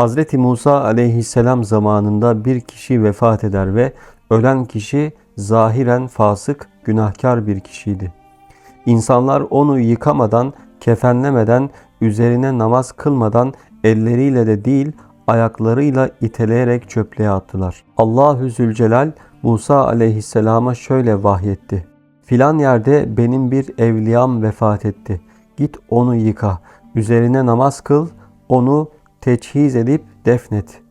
Hazreti Musa aleyhisselam zamanında bir kişi vefat eder ve ölen kişi zahiren fasık, günahkar bir kişiydi. İnsanlar onu yıkamadan, kefenlemeden, üzerine namaz kılmadan elleriyle de değil ayaklarıyla iteleyerek çöplüğe attılar. Allahü Zülcelal Musa aleyhisselama şöyle vahyetti. Filan yerde benim bir evliyam vefat etti. Git onu yıka. Üzerine namaz kıl. Onu teçhiz edip defnet.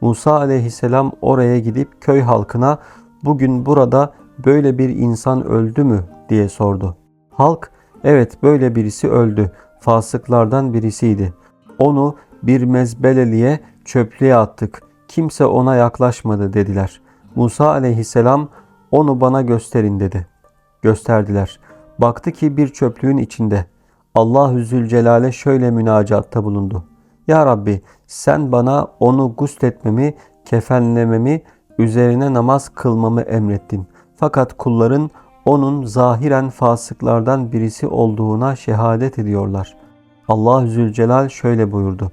Musa aleyhisselam oraya gidip köy halkına bugün burada böyle bir insan öldü mü diye sordu. Halk evet böyle birisi öldü. Fasıklardan birisiydi. Onu bir mezbeleliğe çöplüğe attık. Kimse ona yaklaşmadı dediler. Musa aleyhisselam onu bana gösterin dedi. Gösterdiler. Baktı ki bir çöplüğün içinde. Allahü Zülcelal'e şöyle münacatta bulundu. Ya Rabbi sen bana onu gusletmemi, kefenlememi, üzerine namaz kılmamı emrettin. Fakat kulların onun zahiren fasıklardan birisi olduğuna şehadet ediyorlar. Allah Zülcelal şöyle buyurdu.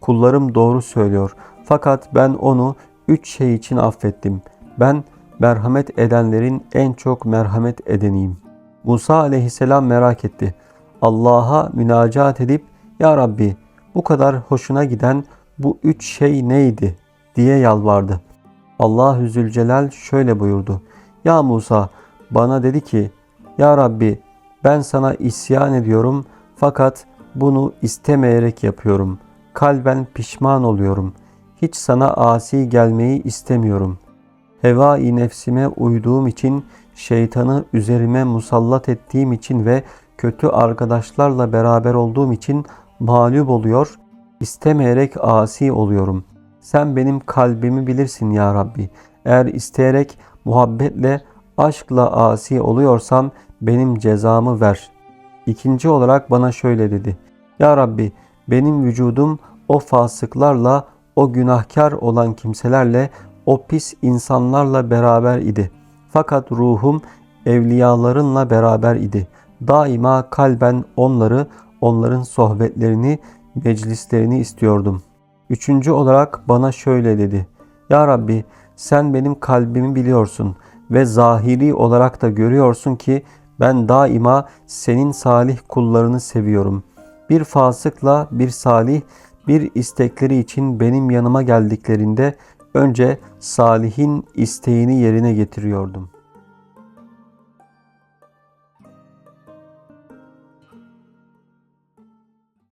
Kullarım doğru söylüyor. Fakat ben onu üç şey için affettim. Ben merhamet edenlerin en çok merhamet edeniyim. Musa aleyhisselam merak etti. Allah'a münacat edip Ya Rabbi bu kadar hoşuna giden bu üç şey neydi diye yalvardı. Allahü Zülcelal şöyle buyurdu. Ya Musa bana dedi ki Ya Rabbi ben sana isyan ediyorum fakat bunu istemeyerek yapıyorum. Kalben pişman oluyorum. Hiç sana asi gelmeyi istemiyorum. Heva-i nefsime uyduğum için, şeytanı üzerime musallat ettiğim için ve kötü arkadaşlarla beraber olduğum için mağlup oluyor, istemeyerek asi oluyorum. Sen benim kalbimi bilirsin ya Rabbi. Eğer isteyerek, muhabbetle, aşkla asi oluyorsam benim cezamı ver. İkinci olarak bana şöyle dedi. Ya Rabbi benim vücudum o fasıklarla, o günahkar olan kimselerle, o pis insanlarla beraber idi. Fakat ruhum evliyalarınla beraber idi. Daima kalben onları, onların sohbetlerini, meclislerini istiyordum. Üçüncü olarak bana şöyle dedi. Ya Rabbi sen benim kalbimi biliyorsun ve zahiri olarak da görüyorsun ki ben daima senin salih kullarını seviyorum. Bir fasıkla bir salih bir istekleri için benim yanıma geldiklerinde önce salihin isteğini yerine getiriyordum.''